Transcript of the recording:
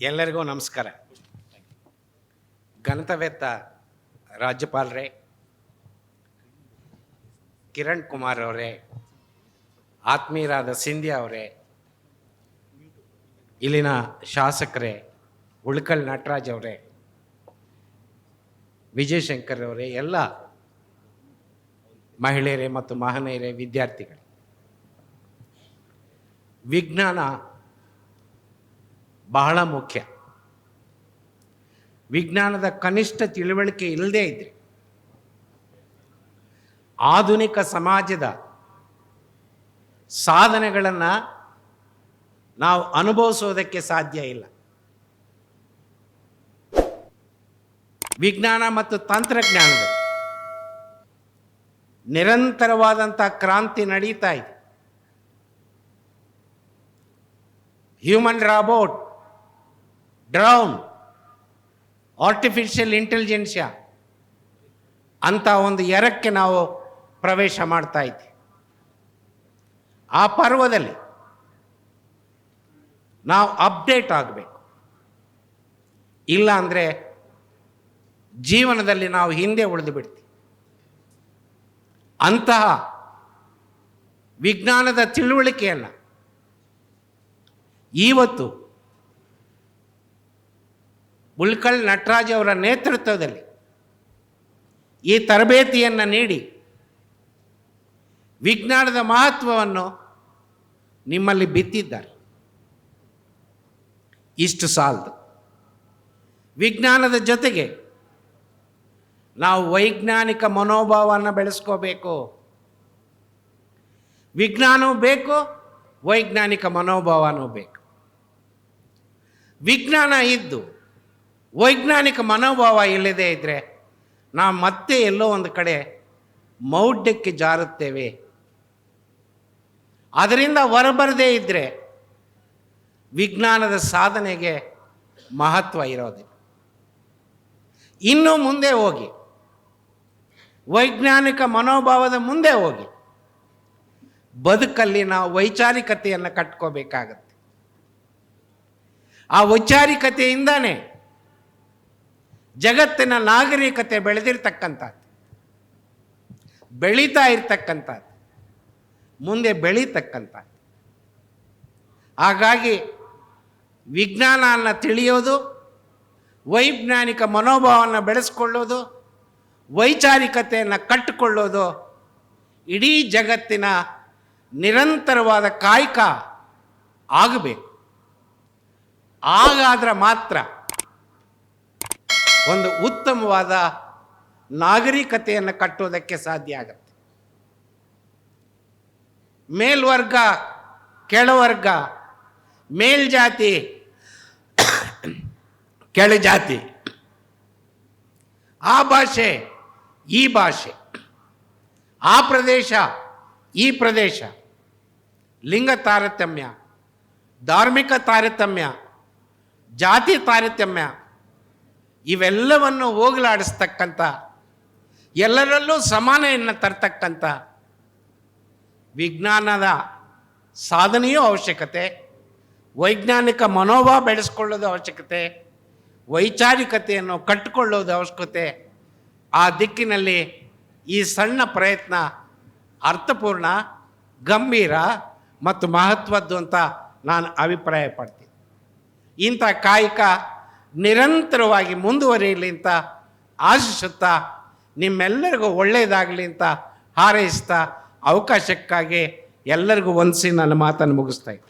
ಎಲ್ಲರಿಗೂ ನಮಸ್ಕಾರ. ಗಣತವೇತ್ತ ರಾಜ್ಯಪಾಲರೇ, ಕಿರಣ್ ಕುಮಾರ್ ಅವರೇ, ಆತ್ಮೀಯರಾದ ಸಿಂಧ್ಯಾ ಅವರೇ, ಇಲ್ಲಿನ ಶಾಸಕರೇ, ಉಳ್ಕಲ್ ನಟರಾಜ್ ಅವರೇ, ವಿಜಯಶಂಕರ್ ಅವರೇ, ಎಲ್ಲ ಮಹಿಳೆಯರೇ ಮತ್ತು ಮಹನೀಯರೇ, ವಿದ್ಯಾರ್ಥಿಗಳೇ. ವಿಜ್ಞಾನ ಬಹಳ ಮುಖ್ಯ. ವಿಜ್ಞಾನದ ಕನಿಷ್ಠ ತಿಳುವಳಿಕೆ ಇಲ್ಲದೇ ಇದ್ರೆ, ಆಧುನಿಕ ಸಮಾಜದ ಸಾಧನೆಗಳನ್ನು ನಾವು ಅನುಭವಿಸೋದಕ್ಕೆ ಸಾಧ್ಯ ಇಲ್ಲ. ವಿಜ್ಞಾನ ಮತ್ತು ತಂತ್ರಜ್ಞಾನದ ನಿರಂತರವಾದಂಥ ಕ್ರಾಂತಿ ನಡೀತಾ ಇದೆ. ಹ್ಯೂಮನ್ ರಾಬೋಟ್ ಡ್ರೌನ್ ಆರ್ಟಿಫಿಷಿಯಲ್ ಇಂಟೆಲಿಜೆನ್ಸಿಯ ಅಂತ ಒಂದು ಎರಕ್ಕೆ ನಾವು ಪ್ರವೇಶ ಮಾಡ್ತಾ ಇದ್ವಿ. ಆ ಪರ್ವದಲ್ಲಿ ನಾವು ಅಪ್ಡೇಟ್ ಆಗಬೇಕು. ಇಲ್ಲ ಅಂದರೆ ಜೀವನದಲ್ಲಿ ನಾವು ಹಿಂದೆ ಉಳಿದು ಬಿಡ್ತೀವಿ. ಅಂತಹ ವಿಜ್ಞಾನದ ತಿಳುವಳಿಕೆಯನ್ನು ಇವತ್ತು ಉಳ್ಕಲ್ ನಟರಾಜ್ ಅವರ ನೇತೃತ್ವದಲ್ಲಿ ಈ ತರಬೇತಿಯನ್ನು ನೀಡಿ ವಿಜ್ಞಾನದ ಮಹತ್ವವನ್ನು ನಿಮ್ಮಲ್ಲಿ ಬಿತ್ತಿದ್ದಾರೆ. ಇಷ್ಟು ಸಾಲದು. ವಿಜ್ಞಾನದ ಜೊತೆಗೆ ನಾವು ವೈಜ್ಞಾನಿಕ ಮನೋಭಾವವನ್ನು ಬೆಳೆಸ್ಕೋಬೇಕು. ವಿಜ್ಞಾನವೂ ಬೇಕು, ವೈಜ್ಞಾನಿಕ ಮನೋಭಾವನೂ ಬೇಕು. ವಿಜ್ಞಾನ ಇದ್ದು ವೈಜ್ಞಾನಿಕ ಮನೋಭಾವ ಇಲ್ಲದೇ ಇದ್ದರೆ ನಾವು ಮತ್ತೆ ಎಲ್ಲೋ ಒಂದು ಕಡೆ ಮೌಢ್ಯಕ್ಕೆ ಜಾರುತ್ತೇವೆ. ಅದರಿಂದ ಹೊರಬರದೇ ಇದ್ದರೆ ವಿಜ್ಞಾನದ ಸಾಧನೆಗೆ ಮಹತ್ವ ಇರೋದಿಲ್ಲ. ಇನ್ನೂ ಮುಂದೆ ಹೋಗಿ, ವೈಜ್ಞಾನಿಕ ಮನೋಭಾವದ ಮುಂದೆ ಹೋಗಿ, ಬದುಕಲ್ಲಿ ನಾವು ವೈಚಾರಿಕತೆಯನ್ನು ಕಟ್ಕೋಬೇಕಾಗತ್ತೆ. ಆ ವೈಚಾರಿಕತೆಯಿಂದಾನೇ ಜಗತ್ತಿನ ನಾಗರಿಕತೆ ಬೆಳೆದಿರ್ತಕ್ಕಂಥದ್ದು, ಬೆಳೀತಾ ಇರ್ತಕ್ಕಂಥದ್ದು, ಮುಂದೆ ಬೆಳೀತಕ್ಕಂಥದ್ದು. ಹಾಗಾಗಿ ವಿಜ್ಞಾನವನ್ನು ತಿಳಿಯೋದು, ವೈಜ್ಞಾನಿಕ ಮನೋಭಾವವನ್ನು ಬೆಳೆಸ್ಕೊಳ್ಳೋದು, ವೈಚಾರಿಕತೆಯನ್ನು ಕಟ್ಟಿಕೊಳ್ಳೋದು ಇಡೀ ಜಗತ್ತಿನ ನಿರಂತರವಾದ ಕಾಯಕ ಆಗಬೇಕು. ಹಾಗಾದ್ರೆ ಮಾತ್ರ ಒಂದು ಉತ್ತಮವಾದ ನಾಗರಿಕತೆಯನ್ನು ಕಟ್ಟೋದಕ್ಕೆ ಸಾಧ್ಯ ಆಗುತ್ತೆ. ಮೇಲ್ವರ್ಗ, ಕೆಳವರ್ಗ, ಮೇಲ್ಜಾತಿ, ಕೆಳಜಾತಿ. ಆ ಭಾಷೆ, ಈ ಭಾಷೆ. ಆ ಪ್ರದೇಶ, ಈ ಪ್ರದೇಶ. ಲಿಂಗ ತಾರತಮ್ಯ, ಧಾರ್ಮಿಕ ತಾರತಮ್ಯ, ಜಾತಿ ತಾರತಮ್ಯ. ಇವೆಲ್ಲವನ್ನು ಹೋಗಲಾಡಿಸ್ತಕ್ಕಂಥ, ಎಲ್ಲರಲ್ಲೂ ಸಮಾನೆಯನ್ನು ತರ್ತಕ್ಕಂಥ ವಿಜ್ಞಾನದ ಸಾಧನೆಯೂ ಅವಶ್ಯಕತೆ, ವೈಜ್ಞಾನಿಕ ಮನೋಭಾವ ಬೆಳೆಸ್ಕೊಳ್ಳೋದು ಅವಶ್ಯಕತೆ, ವೈಚಾರಿಕತೆಯನ್ನು ಕಟ್ಟಿಕೊಳ್ಳೋದು ಅವಶ್ಯಕತೆ. ಆ ದಿಕ್ಕಿನಲ್ಲಿ ಈ ಸಣ್ಣ ಪ್ರಯತ್ನ ಅರ್ಥಪೂರ್ಣ, ಗಂಭೀರ ಮತ್ತು ಮಹತ್ವದ್ದು ಅಂತ ನಾನು ಅಭಿಪ್ರಾಯ ಪಡ್ತೀನಿ ಇಂಥ ಕಾಯಕ ನಿರಂತರವಾಗಿ ಮುಂದುವರಿಯಲಿ ಅಂತ ಆಶಿಸುತ್ತಾ ನಿಮ್ಮೆಲ್ಲರಿಗೂ ಒಳ್ಳೆಯದಾಗಲಿ ಅಂತ ಹಾರೈಸ್ತಾ ಅವಕಾಶಕ್ಕಾಗಿ ಎಲ್ಲರಿಗೂ ವಂದಿಸಿ ನನ್ನ ಮಾತನ್ನು ಮುಗಿಸ್ತಾ